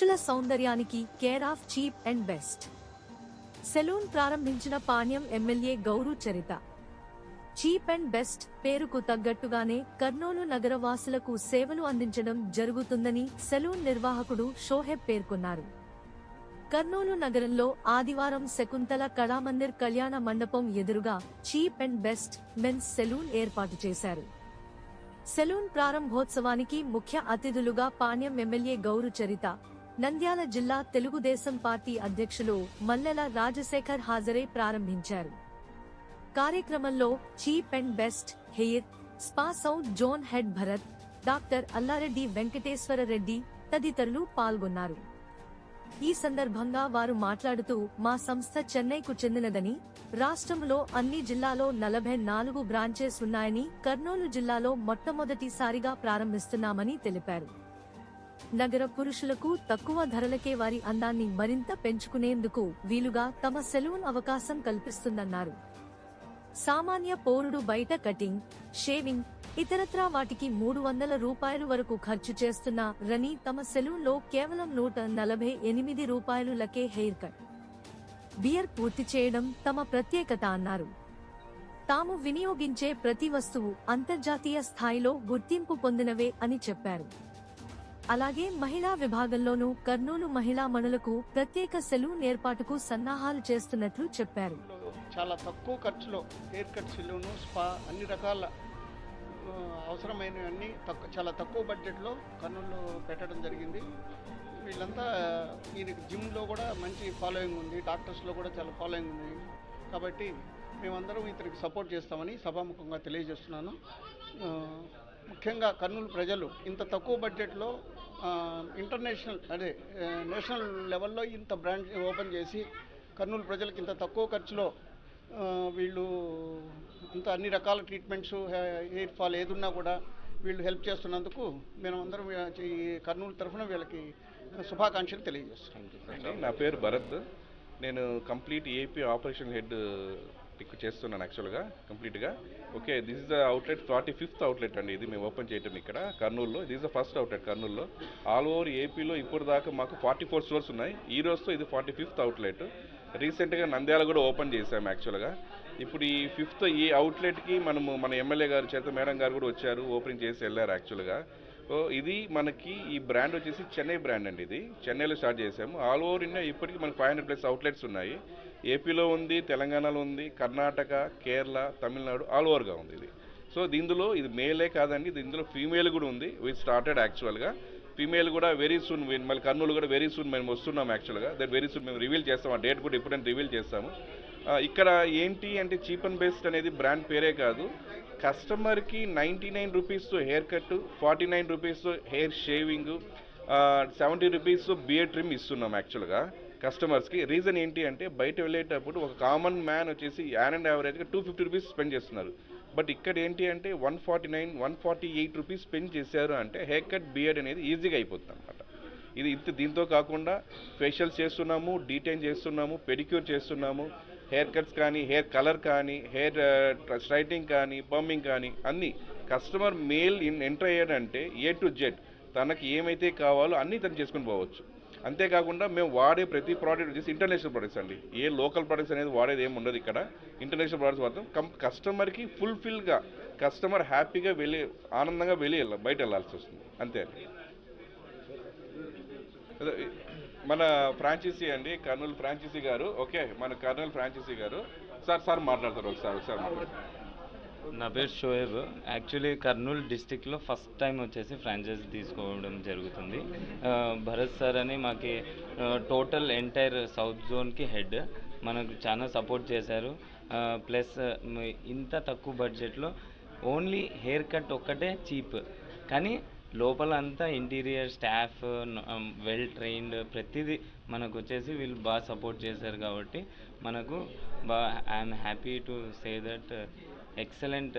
పురుషుల సౌందర్యానికి care of cheap and best. Salon ప్రారంభించిన Panyam MLA Gowru Charitha. Cheap and best పేరుకు తగ్గట్టుగానే కర్నూలు నగరవాసులకు సేవలు అందించడం జరుగుతుందని సెలూన్ నిర్వాహకుడు షోహెబ్ పేర్కొన్నారు. కర్నూలు నగరంలో ఆదివారం శకుంతల కళామందిర్ కళ్యాణ మండపం ఎదురుగా cheap and best mens salon ఏర్పాటు చేశారు. సెలూన్ ప్రారంభోత్సవానికి ముఖ్య అతిథులుగా పాణ్యం ఎమ్మెల్యే గౌరు చరిత నంద్యాల జిల్లా తెలుగుదేశం పార్టీ అధ్యక్షులు మల్లెల రాజశేఖర్ హాజరై ప్రారంభించారు. కార్యక్రమంలో cheap and best hair spa south zone head Bharat doctor Allareddy Venkateswara Reddy తదితరులు పాల్గొన్నారు. ఈ సందర్భంగా వారు మాట్లాడుతూ మా సంస్థ చెన్నైకు చెందినదని రాష్ట్రంలో అన్ని జిల్లాలో నలభై నాలుగు బ్రాంచెస్ ఉన్నాయని కర్నూలు జిల్లాలో మొట్టమొదటిసారిగా ప్రారంభిస్తున్నామని తెలిపారు. నగర పురుషులకు తక్కువ ధరలకే వారి అందాన్ని మరింత పెంచుకునేందుకు వీలుగా తమ సెలూన్ అవకాశం కల్పిస్తుందన్నారు. సామాన్య పౌరుడు బయట కటింగ్ షేవింగ్ ఇతరత్రా వాటికి మూడు వందల రూపాయలు వరకు ఖర్చు చేస్తున్న రని తమ సెలూన్లో కేవలం నూట నలభై ఎనిమిది రూపాయలు లకే హెయిర్ కట్. బియర్ పూర్తి చేయడం తమ ప్రత్యేకత అన్నారు. తాము వినియోగించే ప్రతి వస్తువు అంతర్జాతీయ స్థాయిలో గుర్తింపు పొందినవే అని చెప్పారు. అలాగే మహిళా విభాగంలోనూ కర్నూలు మహిళా మణులకు ప్రత్యేక సెలూన్ ఏర్పాటుకు సన్నాహాలు చేస్తున్నట్లు చెప్పారు. చాలా తక్కువ ఖర్చులో హెయిర్ కట్ సెలూన్ స్పా అన్ని రకాల అవసరమైనవన్నీ తక్కువ చాలా తక్కువ బడ్జెట్లో కర్నూలు పెట్టడం జరిగింది. వీళ్ళంతా ఈయనకి జిమ్లో కూడా మంచి ఫాలోయింగ్ ఉంది డాక్టర్స్లో కూడా చాలా ఫాలోయింగ్ ఉంది. కాబట్టి మేమందరం ఇతనికి సపోర్ట్ చేస్తామని సభాముఖంగా తెలియజేస్తున్నాను. ముఖ్యంగా కర్నూలు ప్రజలు ఇంత తక్కువ బడ్జెట్లో ఇంటర్నేషనల్ అదే నేషనల్ లెవెల్లో ఇంత బ్రాండ్ ఓపెన్ చేసి కర్నూలు ప్రజలకు ఇంత తక్కువ ఖర్చులో వీళ్ళు ఇంత అన్ని రకాల ట్రీట్మెంట్స్ హెయిర్ ఫాల్ ఏదున్నా కూడా వీళ్ళు హెల్ప్ చేస్తున్నందుకు మేము అందరం ఈ కర్నూలు తరఫున వీళ్ళకి శుభాకాంక్షలు తెలియజేస్తున్నాం. నా పేరు భరత్. నేను కంప్లీట్ ఏపీ ఆపరేషన్ హెడ్ టిక్ చేస్తున్నాను యాక్చువల్గా కంప్లీట్గా. Okay this is the outlet forty fifth outlet అండి. ఇది మేము ఓపెన్ చేయటం ఇక్కడ కర్నూలులో. దిస్ ద ఫస్ట్ అవుట్లెట్ కర్నూలులో. ఆల్ ఓవర్ ఏపీలో ఇప్పుడు దాకా మాకు ఫార్టీ ఫోర్ స్టోర్స్ ఉన్నాయి. ఈ రోజుతో ఇది ఫార్టీ ఫిఫ్త్ అవుట్లెట్ రీసెంట్గా నంద్యాల కూడా ఓపెన్ చేశాము యాక్చువల్గా. ఇప్పుడు ఈ ఫిఫ్త్ ఈ అవుట్లెట్కి మనము మన ఎమ్మెల్యే గారు చేత మేడం గారు కూడా వచ్చారు ఓపెనింగ్ చేసి వెళ్ళారు యాక్చువల్గా. సో ఇది మనకి ఈ బ్రాండ్ వచ్చేసి చెన్నై బ్రాండ్ అండి ఇది. చెన్నైలో స్టార్ట్ చేసాము ఆల్ ఓవర్ ఇండియా ఇప్పటికి మనకి ఫైవ్ హండ్రెడ్ ప్లస్ అవుట్లెట్స్ ఉన్నాయి. ఏపీలో ఉంది తెలంగాణలో ఉంది కర్ణాటక కేరళ తమిళనాడు ఆల్ ఓవర్గా ఉంది ఇది. సో దీనిలో ఇది మేలే కాదండి దీనిలో ఫీమేల్ కూడా ఉంది. వి స్టార్టెడ్ యాక్చువల్గా ఫీమేల్ కూడా వెరీ సూన్ మళ్ళీ కర్నూలు కూడా వెరీ సూన్ మేము వస్తున్నాం యాక్చువల్గా దట్ వెరీ సూన్ మేము రివీల్ చేస్తాం ఆ డేట్ కూడా ఎప్పుడైనా రివీల్ చేస్తాము. ఇక్కడ ఏంటి అంటే చీప్ అండ్ బెస్ట్ అనేది బ్రాండ్ పేరే కాదు. కస్టమర్కి నైంటీ నైన్ రూపీస్తో hair cut forty nine రూపీస్తో hair shaving seventy rupees beard trim ఇస్తున్నాం యాక్చువల్గా కస్టమర్స్కి రీజన్ ఏంటి అంటే బయట వెళ్ళేటప్పుడు ఒక కామన్ మ్యాన్ వచ్చేసి యాన్ అండ్ యావరేజ్గా టూ ఫిఫ్టీ రూపీస్ స్పెండ్ చేస్తున్నారు. బట్ ఇక్కడ ఏంటి అంటే one forty nine one forty eight rupees spend చేశారు అంటే హెయిర్ కట్ బియర్డ్ అనేది ఈజీగా అయిపోతుంది అనమాట ఇది ఇంత దీంతో కాకుండా ఫేషియల్స్ చేస్తున్నాము డీటైన్ చేస్తున్నాము పెడిక్యూర్ చేస్తున్నాము హెయిర్ కట్స్ కానీ హెయిర్ కలర్ కానీ హెయిర్ స్ట్రైటింగ్ కానీ పంపింగ్ కానీ అన్నీ కస్టమర్ మేల్ ఇన్ ఎంటర్ అయ్యాడంటే ఏ టు జెడ్ తనకి ఏమైతే కావాలో అన్నీ తను చేసుకుని పోవచ్చు. అంతేకాకుండా మేము వాడే ప్రతి ప్రోడక్ట్ వచ్చేసి ఇంటర్నేషనల్ ప్రొడక్ట్స్ అండి. ఏ లోకల్ ప్రొడక్ట్స్ అనేది వాడేది ఏమి ఉండదు ఇక్కడ. ఇంటర్నేషనల్ ప్రొడక్ట్స్ మాత్రం కం కస్టమర్కి ఫుల్ఫిల్గా కస్టమర్ హ్యాపీగా వెళ్ళి ఆనందంగా వెళ్ళి వెళ్ళ బయట వెళ్ళాల్సి వస్తుంది. అంతే మన ఫ్రాంచైజీ అండి కర్నూలు ఫ్రాంచైజీ గారు. ఓకే మన కర్నూలు ఫ్రాంచైజీ గారు. సార్ సార్ మాట్లాడతారు ఒకసారి ఒకసారి మాట్లాడతారు. నా పేరు షోయబ్. యాక్చువల్లీ కర్నూలు డిస్టిక్లో ఫస్ట్ టైం వచ్చేసి ఫ్రాంచైజీ తీసుకోవడం జరుగుతుంది. భరత్ సార్ అని మాకి టోటల్ ఎంటైర్ సౌత్ జోన్కి హెడ్. మనకు చాలా సపోర్ట్ చేశారు. ప్లస్ ఇంత తక్కువ బడ్జెట్లో ఓన్లీ హెయిర్ కట్ ఒక్కటే చీప్. కానీ లోపల అంతా ఇంటీరియర్ స్టాఫ్ వెల్ ట్రైన్డ్ ప్రతిదీ మనకు వచ్చేసి వీళ్ళు బాగా సపోర్ట్ చేశారు కాబట్టి మనకు బా I'm happy to say that excellent.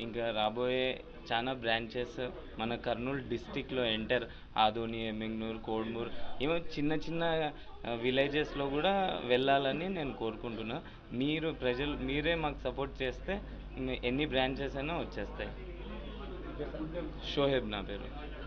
ఇంకా రాబోయే చాలా బ్రాంచెస్ మన కర్నూలు డిస్టిక్లో ఎంటర్ ఆదోని ఎమ్మిగ్నూర్ కోడ్మూర్ ఏమో చిన్న చిన్న విలేజెస్లో కూడా వెళ్ళాలని నేను కోరుకుంటున్నా. మీరు ప్రజలు మీరే మాకు సపోర్ట్ చేస్తే ఎన్ని బ్రాంచెస్ అయినా వచ్చేస్తాయి. షోహెబ్ నా పేరు.